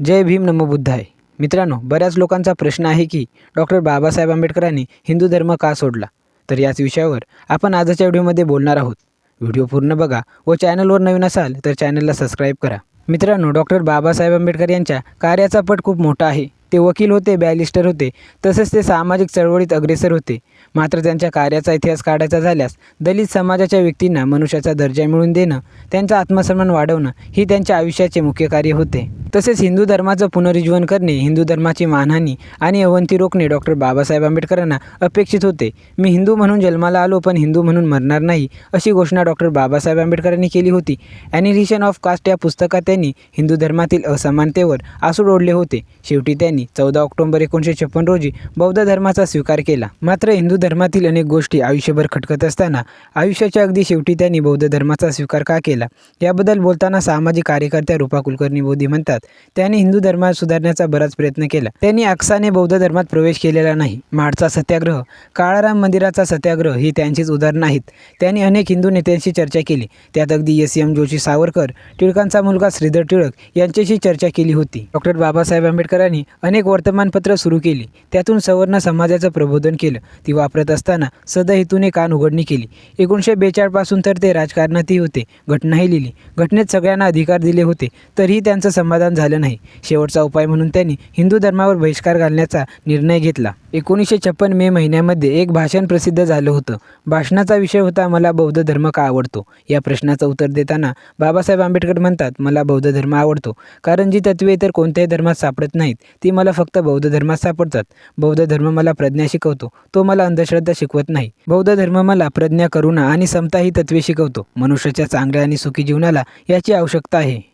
जय भीम नमो बुद्धाय. मित्रांनो बऱ्याच लोकांचा प्रश्न आहे की डॉक्टर बाबासाहेब आंबेडकरांनी हिंदू धर्म का सोडला? तर याच विषयावर आपण आजच्या व्हिडिओमध्ये बोलणार आहोत. व्हिडिओ पूर्ण बघा व चॅनलवर नवीन असाल तर चॅनलला सबस्क्राईब करा. मित्रांनो डॉक्टर बाबासाहेब आंबेडकर यांच्या कार्याचा पट खूप मोठा आहे. ते वकील होते बॅलिस्टर होते तसेच ते सामाजिक चळवळीत अग्रेसर होते. मात्र त्यांच्या कार्याचा इतिहास काढायचा झाल्यास दलित समाजाच्या व्यक्तींना मनुष्याचा दर्जा मिळवून देणं त्यांचा आत्मसन्मान वाढवणं ही त्यांच्या आयुष्याचे मुख्य कार्य होते. तसेच हिंदू धर्माचं पुनरुज्जीवन करणे हिंदू धर्माची मानहानी आणि अवंती रोखणे डॉक्टर बाबासाहेब आंबेडकरांना अपेक्षित होते. मी हिंदू म्हणून जन्माला आलो पण हिंदू म्हणून मरणार नाही अशी घोषणा डॉक्टर बाबासाहेब आंबेडकरांनी केली होती. ॲनिरिशन ऑफ कास्ट या पुस्तकात त्यांनी हिंदू धर्मातील असमानतेवर आसूड ओढले होते. शेवटी त्यांनी चौदा ऑक्टोबर एकोणीसशे छप्पन रोजी बौद्ध धर्माचा स्वीकार केला. मात्र हिंदू धर्मातील अनेक गोष्टी आयुष्यभर खटकत असताना आयुष्याच्या अगदी शेवटी त्यांनी बौद्ध धर्माचा स्वीकार का केला? याबद्दल बोलताना सामाजिक कार्यकर्त्या रूपा कुलकर्णी मोदी म्हणतात त्यांनी हिंदू धर्मात सुधारण्याचा बराच प्रयत्न केला. त्यांनी अक्साने बौद्ध धर्मात प्रवेश केलेला नाही. माडचा सत्याग्रह काळाराम मंदिराचा सत्याग्रह ही त्यांचीच उदाहरणं आहेत त्यांनी अनेक हिंदू नेत्यांशी चर्चा केली. त्यात अगदी एस. एम. जोशी सावरकर टिळकांचा मुलगा श्रीधर टिळक यांच्याशी चर्चा केली होती. डॉक्टर बाबासाहेब आंबेडकरांनी अनेक वर्तमानपत्र सुरू केली. त्यातून सवर्ण समाजाचं प्रबोधन केलं. ती वापरत असताना सदहेतूने कान उघडणी केली. एकोणीसशे बेचाळपासून तर ते राजकारणातही होते. घटनाही लिहिली. घटनेत सगळ्यांना अधिकार दिले होते. तरीही त्यांचं समाधान झालं नाही. शेवटचा उपाय म्हणून त्यांनी हिंदू धर्मावर बहिष्कार घालण्याचा निर्णय घेतला. एकोणीसशे छप्पन मे महिन्यामध्ये एक भाषण प्रसिद्ध झालं होतं. भाषणाचा विषय होता मला बौद्ध धर्म का आवडतो? या प्रश्नाचं उत्तर देताना बाबासाहेब आंबेडकर म्हणतात मला बौद्ध धर्म आवडतो. कारण जी तत्वे इतर कोणत्याही धर्मात सापडत नाहीत ती मला फक्त बौद्ध धर्मात सापडतात. बौद्ध धर्म मला प्रज्ञा शिकवतो. तो मला अंधश्रद्धा शिकवत नाही. बौद्ध धर्म मला प्रज्ञा करुणा आणि समता ही तत्वे शिकवतो. मनुष्याच्या चांगल्या आणि सुखी जीवनाला याची आवश्यकता आहे.